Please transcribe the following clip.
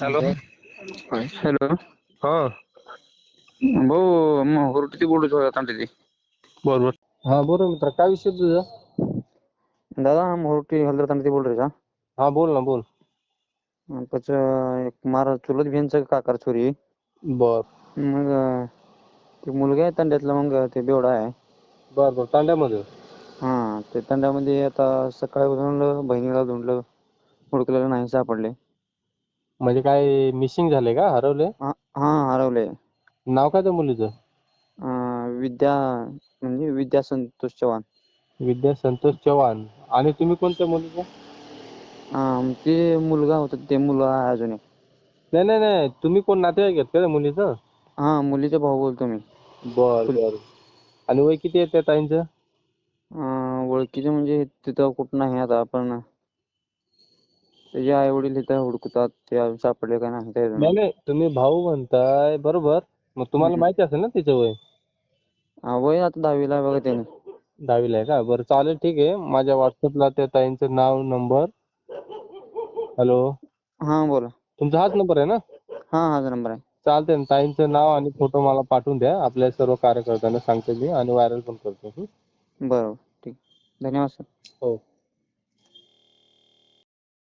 Hello. Hello. हा. भाऊ मग हुरटी बोलत होता तांडे बरोबर हा बोल मित्र काय विषय तुझा? दादा हम हुरटी हलदर तांडे बोल रहे का? हा बोल ना बोल. त्याचं एक मारा चुलत बियांचं काकार चोरी. बर. मग ते मुलगा आहे तांड्यातला मग ते बेवडा आहे. बर बर. तांड्यामध्ये? हा ते तांड्यामध्ये आता सकाळी धुंडलं बहिणीला धुंडलं हुडकलेलं नाही सापडले. म्हणजे काय मिसिंग झाले का? हरवले हा हरवले नाव काय त्या मुलीचं? अं, विद्या म्हणजे विद्या संतोष चव्हाण. विद्या संतोष चव्हाण. आणि तुम्ही कोणत्या मुलीचं? ते मुलगा होता ते मुलं आहे अजून एक. नाही नाही नाही तुम्ही कोण नातेवाईक आहेत का त्या मुलीचं? हा मुलीचा भाऊ बोलतो मी. बर बर. आणि वय किती आहे त्या ताईंचं? अं, ओळखीचे म्हणजे तिथं कुठं नाही आता पण त्याचे आई वडील इथं हुडकतात ते सापडले का नाही. नाही नाही तुम्ही भाऊ म्हणताय बरोबर. मग तुम्हाला. माहिती असेल ना तिचं वय? हा, वय आता दहावीला आहे बघा त्याने. दहावीला आहे का? बरं चालेल ठीक आहे. माझ्या व्हॉट्सअपला त्या ताईंचं नाव नंबर. हॅलो. हा बोला. तुमचा हाच नंबर आहे ना? हा हाच नंबर आहे. चालतंय ना ताईंचं नाव आणि फोटो मला पाठवून द्या. आपल्या सर्व कार्यकर्त्यांना सांगतो मी आणि व्हायरल पण करतो हं? बरोबर ठीक. धन्यवाद सर.